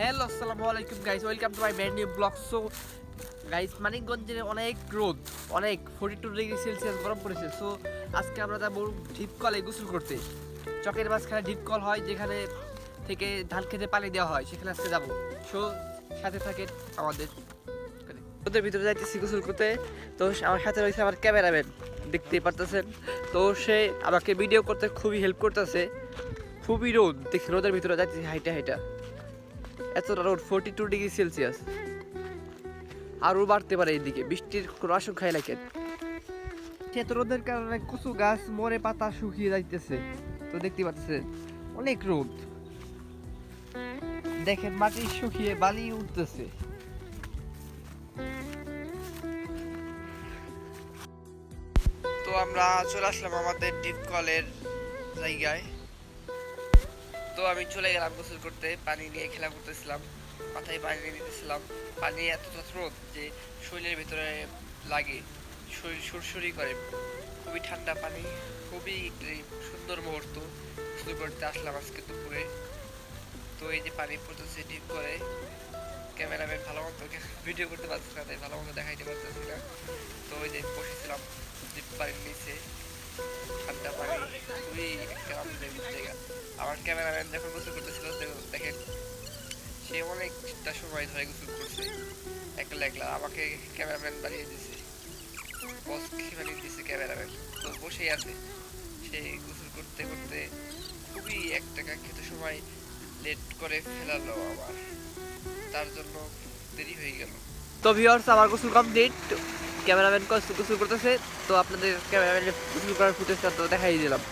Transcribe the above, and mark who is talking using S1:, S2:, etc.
S1: Hello, আসসালামু আলাইকুম guys welcome to my brand new blog so guys মানিকগঞ্জের অনেক রোদ, অনেক ফোর্টি টু ডিগ্রি সেলসিয়াস গরম পড়েছে। সো আজকে আমরা যাব ডিপ কলে গোসল করতে। চকের মাঝখানে ডিপ কল হয়, যেখানে থেকে ধান খেতে পানি দেওয়া হয়, সেখানে আজকে যাব। সো সাথে থাকে আমাদের ওদের ভিতরে যাইতেছি গোসল করতে। তো, আমার সাথে রয়েছে আমার ক্যামেরাম্যান দেখতেই পারতেছেন। তো, সে আমাকে ভিডিও করতে খুবই হেল্প করতেছে। খুবই রোদ দেখি রোদের ভিতরে যাইতেছি হাইটা হাইটা। এতটা ফোর্টি টু ডিগ্রি সেলসিয়াস আরও বাড়তে পারে এইদিকে বৃষ্টির কোনো আশঙ্কাই লাগে এত রোদের কারণে কুচু গাছ মরে পাতা শুকিয়ে যাইতেছে। তো দেখতে পাচ্ছেন অনেক রোদ। দেখেন মাটি শুকিয়ে বালি উঠতেছে। তো আমরা চলে আসলাম আমাদের ডিপ কলের জায়গায়। তো আমি চলে গেলাম গোসল করতে, পানি নিয়ে খেলা করতেছিলাম, মাথায় পানি নিয়ে দিতেছিলাম পানি এতটা স্রোত যে শরীরের ভিতরে লাগে, শরীর সুরসুরি করে। খুবই ঠান্ডা পানি, খুবই সুন্দর মুহূর্ত গোসল করতে আসলাম আজকে দুপুরে। তো এই যে পানি পড়তেছে ডিপ করে ক্যামেরাম্যান ভালো মতো ভিডিও করতে পারছি না, তাই ভালো মতো দেখাইতে পারতেছি না। তো ওই যে বসেছিলাম ডিপ পানির নিচে। ঠান্ডা পানি, খুবই একটা জায়গা। আমার ক্যামেরাম্যান যখন গোসল করতেছিল দেখেন, সে সময় ধরে গোসল করছে। একলা একলা আমাকে ক্যামেরাম্যান বানিয়ে দিছে। বস দিছে ক্যামেরাম্যান। তো বসেই আছে। সে গোসল করতে করতে খুবই একটা সময় লেট করে ফেলালো আবার। তার জন্য দেরি হয়ে গেল। তো ভিউয়ার্স আমার গোসল কমপ্লিট ক্যামেরাম্যান গোসল করতেছে। তো আপনাদের ক্যামেরাম্যানের গোসল করার ফুটেজটা তো দেখাই দিলাম।